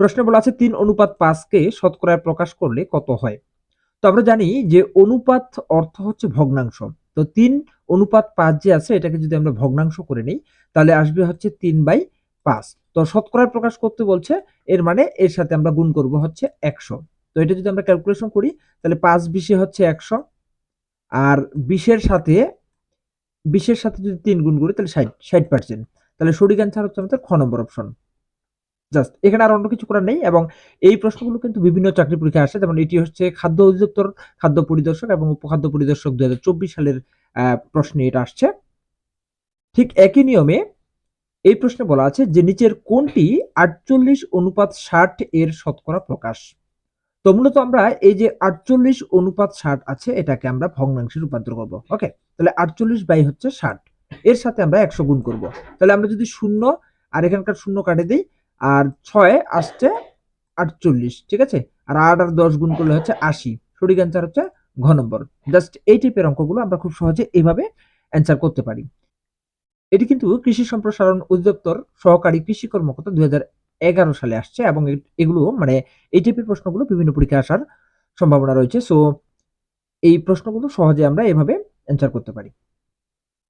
প্রশ্নে বলা আছে, তিন অনুপাত পাঁচকে শতকরায় প্রকাশ করলে কত হয়? তো আমরা জানি যে অনুপাত অর্থ হচ্ছে ভগ্নাংশ। তো তিন অনুপাত পাঁচ যে আছে, এটাকে যদি আমরা ভগ্নাংশ করে নিই, তাহলে আসবে হচ্ছে তিন বাই পাঁচ। তো শতকরায় প্রকাশ করতে বলছে, এর মানে এর সাথে আমরা গুণ করব হচ্ছে একশো। তো এটা যদি আমরা ক্যালকুলেশন করি, তাহলে পাঁচ বিশে হচ্ছে একশো, আর বিশের সাথে বিশের সাথে যদি তিন গুণ করি, তাহলে ষাট ষাট পার্সেন্ট তাহলে সঠিক অ্যান্সার হচ্ছে আমাদের খ নম্বর অপশন জাস্ট, এখানে আর অন্য কিছু করার নেই এবং এই প্রশ্নগুলো কিন্তু বিভিন্ন চাকরি পরীক্ষায় আসে। যেমন এটি হচ্ছে খাদ্য অধিদপ্তর, খাদ্য পরিদর্শক এবং উপখাদ্য পরিদর্শক দু হাজার চব্বিশ সালের প্রশ্নে এটা আসছে। ঠিক একই নিয়মে এই প্রশ্নে বলা আছে যে নিচের কোনটি আটচল্লিশ অনুপাত ষাট এর শতকরা প্রকাশ। তো মূলত আমরা এই যে আটচল্লিশ অনুপাত ষাট আছে, এটাকে আমরা ভগ্নাংশে রূপান্তর করব। ওকে? তাহলে আটচল্লিশ বাই হচ্ছে ষাট। এর সাথে আমরা একশো গুণ করব। তাহলে আমরা যদি শূন্য, আর এখানকার শূন্য কাটে দিই আর ছয় আসছে আটচল্লিশ, ঠিক আছে? আর আট আর দশ গুণ করলে হচ্ছে আশি। সঠিক অ্যান্সার হচ্ছে ঘ নম্বর। জাস্ট এই টাইপের অঙ্কগুলো আমরা খুব সহজে এইভাবে অ্যান্সার করতে পারি। এটি কিন্তু কৃষি সম্প্রসারণ অধিদপ্তর সহকারী কৃষি কর্মকর্তা দুই এগারো সালে আসছে এবং এগুলো মানে এই টাইপের প্রশ্নগুলো বিভিন্ন পরীক্ষায় আসার সম্ভাবনা রয়েছে। সো এই প্রশ্নগুলো সহজে আমরা এভাবে অ্যান্সার করতে পারি।